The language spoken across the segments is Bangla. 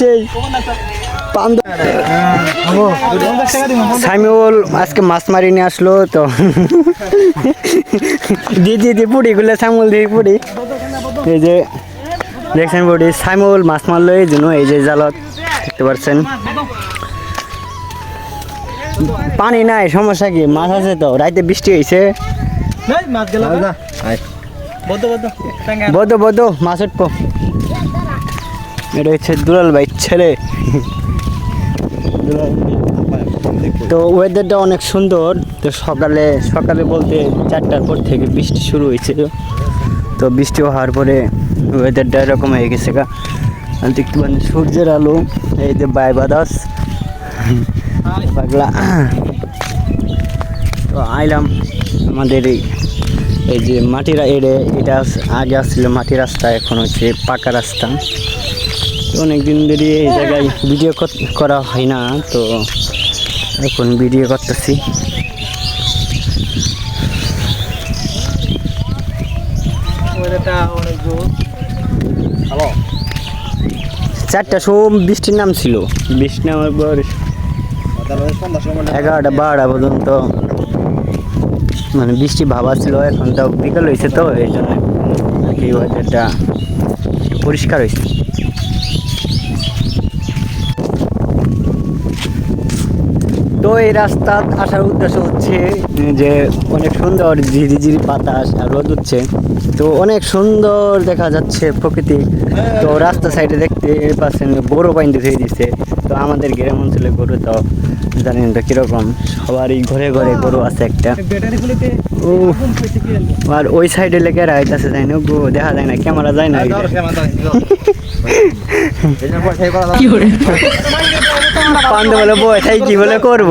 সেই সামিউল আজকে মাছ মারি নিয়ে আসলো তো দি দি দি পুড়ি গুলো সামিউল দি পুড়ি এই যে দেখছেন পুড়ি সামিউল মাছ মারলো এই জন্য এই যে জালত দেখতে পাচ্ছেন। পানি নাই সমস্যা কি? মাছ আছে তো রাইতে বৃষ্টি হয়েছে বদো বদো মাছ উঠবো। এটা হচ্ছে দুলাল ভাই ছেলে তো ওয়েদারটা অনেক সুন্দর। তো সকালে সকালে বলতে চারটার পর থেকে বৃষ্টি শুরু হয়েছিল তো বৃষ্টি হওয়ার পরে ওয়েদারটা এরকম হয়ে গেছে গা। দেখতে পারেন সূর্যের আলো এই যে বাই বাদাস পাগলা। তো আইলাম আমাদের এই এই যে মাটির এড়ে এটা আগে আসছিল মাটির রাস্তা এখন হচ্ছে পাকা রাস্তা। অনেকদিন ধরে এই জায়গায় ভিডিও করা হয় না তো এখন ভিডিও করতেছি। চারটা সোম বৃষ্টির নাম ছিল। বৃষ্টি নামার পর এগারোটা বারোটা পর্যন্ত মানে বৃষ্টি ভাবা ছিল এখন তো বিকাল হয়েছে তো এই জন্য আর কি ওয়েদারটা পরিষ্কার হয়েছে। এই রাস্তা আসার উদ্দেশ্য হচ্ছে যে অনেক সুন্দর ঝিরি ঝিরি বাতাস আর রোদ হচ্ছে তো অনেক সুন্দর দেখা যাচ্ছে প্রকৃতি। তো রাস্তা সাইডে দেখতে পাচ্ছেন গরু বাইন্দে হয়ে দিচ্ছে তো আমাদের গ্রাম অঞ্চলে গরু তো জানেন তো কীরকম সবারই ঘরে ঘরে গরু আছে একটা। ও আর ওই সাইডে লেগে রাইতাছে যাই না? গো দেখা যায় না ক্যামেরা যায় না পান্ডে বলে বয় তাই কি বলে করব।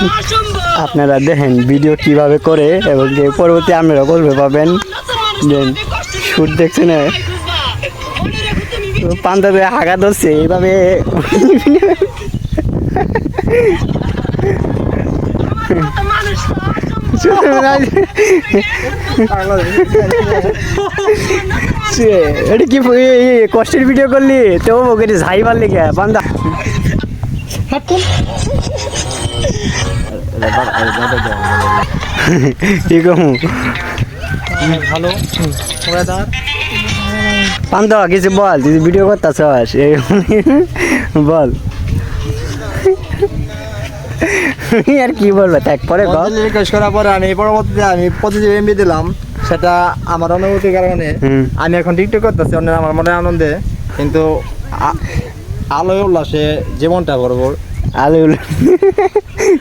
আপনারা দেখেন ভিডিও কীভাবে করে এবং যে পরবর্তী আপনারা করবে পাবেন দেন শুট দেখছে না পান্তাতে হাগা ধরছে এইভাবে এটা কি কষ্টের ভিডিও করলি? তো ওকে ঝাই মারলি কে? পান্দা কি কমু? ভালো কিছু বল তুই ভিডিও করতেছ এই বল। আর কি বলব দেখ পরে রিকোয়েস্ট করার পরে আমি পরবর্তীতে আমি পজিটিভ এমবি দিলাম সেটা আমার অনুভূতির কারণে আমি এখন টিকটক করতেছি অন্য আমার মনে আনন্দে। কিন্তু আলোয় উল্লাসে জীবনটা করব আলু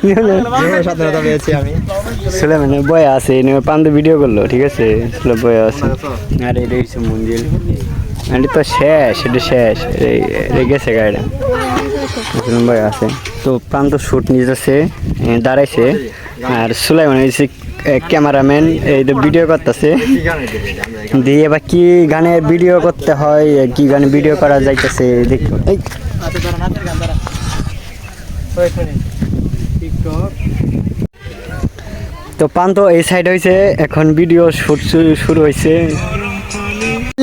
জীবনের স্বাধীনতা পেয়েছি আমি। ছেলে মানে বয় আছে পান্দু ভিডিও করল ঠিক আছে? ছেলে বয় আছে। আর এটা হচ্ছে মন্দির। এটা তো শেষ এটা শেষ। গেছে গাড়িটা। আছে। তো প্রান্ত শুট নিতেছে দাঁড়াইছে। আর সুলাইমান হচ্ছে ক্যামেরাম্যান এই তো ভিডিও করতেছে। দিয়ে এবার কি গানে ভিডিও করতে হয় কি গানে ভিডিও করা যাইতেছে দেখতে তো পান্ত এই সাইড হয়েছে এখন ভিডিও শুট শুরু হয়েছে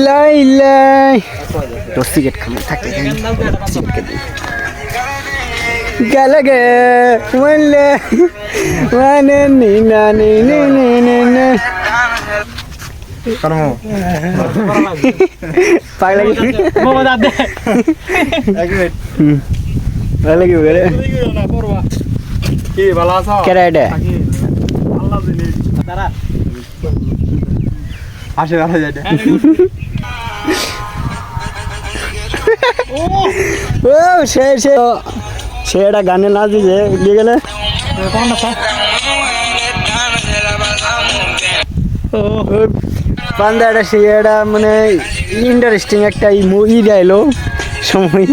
লাই লাই। তো সিগারেট খামে থাকে গেলে গে মানে নি না নি নি নি নি নি। কর্ম পাগলা কি বাবা দাদে এক মিনিট পাগলা কি করে কি ভালো আছো? কেরা এটা? আল্লাহ জিনিস দাঁড়া। আসে ভালো যাইতে ও সে সে। সে একটা গানে নাচ দিছে দিয়ে গেলে? একটা সে একটা মানে ইন্টারেস্টিং একটা ই ডাইলো সময়।